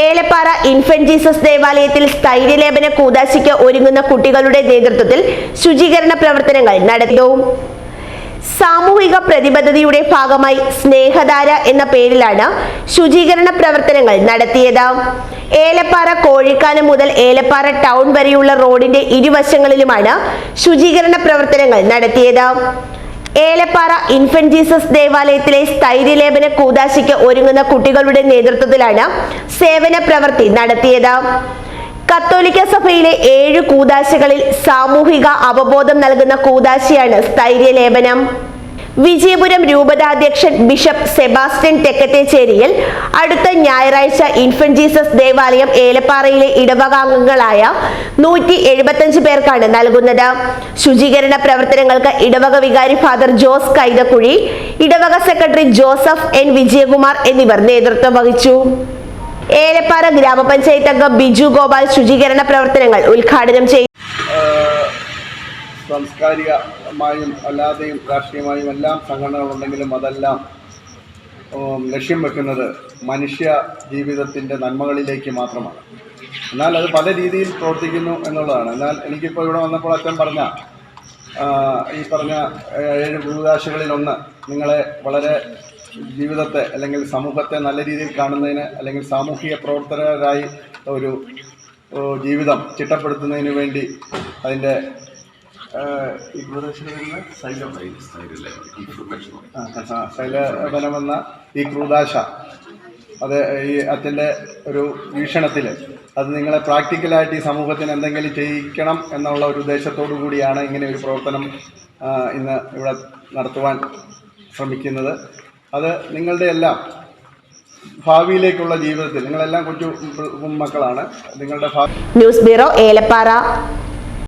Elappara infant Jesus ദേവാലയത്തിൽ സ്ഥൈര്യലേപന കൂതാശിക്ക് ഒരുങ്ങുന്ന കുട്ടികളുടെ നേതൃത്വത്തിൽ ശുചീകരണ പ്രവർത്തനങ്ങൾ നടന്നു. സാമൂഹിക പ്രതിബദ്ധതയുടെ ഭാഗമായി സ്നേഹധാര എന്ന പേരിലാണ് ശുചീകരണ പ്രവർത്തനങ്ങൾ നടത്തിയത്. ഏലപ്പാറ കോഴിക്കാനം മുതൽ ഏലപ്പാറ ടൗൺ വരെയുള്ള റോഡിന്റെ ഇരുവശങ്ങളിലുമാണ് ശുചീകരണ പ്രവർത്തനങ്ങൾ നടത്തിയത്. ഏലപ്പാറ ഇൻഫന്റ് ജീസസ് ദേവാലയത്തിലെ സ്ഥൈര്യലേപന കൂതാശിക്ക് ഒരുങ്ങുന്ന കുട്ടികളുടെ നേതൃത്വത്തിലാണ് സേവന പ്രവൃത്തി നടത്തിയത്. കത്തോലിക്ക സഭയിലെ ഏഴ് കൂതാശകളിൽ സാമൂഹിക അവബോധം നൽകുന്ന കൂതാശിയാണ് സ്ഥൈര്യലേപനം. വിജയപുരം രൂപതാധ്യക്ഷൻ ബിഷപ്പ് സെബാസ്റ്റ്യൻ തെക്കത്തേച്ചേരിയിൽ അടുത്ത ഞായറാഴ്ച ഇൻഫന്റ് ജീസസ് ദേവാലയം ഏലപ്പാറയിലെ ഇടവകാംഗങ്ങളായ നൂറ്റി എഴുപത്തഞ്ച് പേർക്കാണ് നൽകുന്നത്. ശുചീകരണ പ്രവർത്തനങ്ങൾക്ക് ഇടവക വികാരി ഫാദർ ജോസ് കൈതക്കുഴി ഇടവക സെക്രട്ടറി ജോസഫ് എൻ വിജയകുമാർ എന്നിവർ നേതൃത്വം വഹിച്ചു. ഏലപ്പാറ ഗ്രാമപഞ്ചായത്ത് അംഗം ബിജു ഗോപാൽ ശുചീകരണ പ്രവർത്തനങ്ങൾ ഉദ്ഘാടനം ചെയ്തു. സാംസ്കാരികമായും അല്ലാതെയും രാഷ്ട്രീയമായും എല്ലാം സംഘടനകളുണ്ടെങ്കിലും അതെല്ലാം ലക്ഷ്യം വെക്കുന്നത് മനുഷ്യ ജീവിതത്തിന്റെ നന്മകളിലേക്ക് മാത്രമാണ്. എന്നാൽ അത് പല രീതിയിൽ പ്രവർത്തിക്കുന്നു എന്നുള്ളതാണ്. എന്നാൽ എനിക്കിപ്പോൾ ഇവിടെ വന്നപ്പോൾ അച്ഛൻ പറഞ്ഞ ഈ പറഞ്ഞ ഏഴ് ഭൂതാശകളിലൊന്ന് നിങ്ങളെ വളരെ ജീവിതത്തെ അല്ലെങ്കിൽ സമൂഹത്തെ നല്ല രീതിയിൽ കാണുന്നതിന് അല്ലെങ്കിൽ സാമൂഹിക പ്രവർത്തകരായി ഒരു ജീവിതം ചിട്ടപ്പെടുത്തുന്നതിന് വേണ്ടി അതിന്റെ സൈലം ശൈലബലമെന്ന ഈ ക്രൂദാശ. അത് ഈ അച്ഛന്റെ ഒരു വീക്ഷണത്തിൽ അത് നിങ്ങളെ പ്രാക്ടിക്കലായിട്ട് ഈ സമൂഹത്തിന് എന്തെങ്കിലും ചെയ്യിക്കണം എന്നുള്ള ഒരു ഉദ്ദേശത്തോടു കൂടിയാണ് ഇങ്ങനെ ഒരു പ്രവർത്തനം ഇന്ന് ഇവിടെ നടത്തുവാൻ ശ്രമിക്കുന്നത്. അത് നിങ്ങളുടെ എല്ലാം ഭാവിയിലേക്കുള്ള ജീവിതത്തിൽ നിങ്ങളെല്ലാം കൊച്ചു മക്കളാണ് നിങ്ങളുടെ ന്യൂസ് ബ്യൂറോ ഏലപ്പാറ.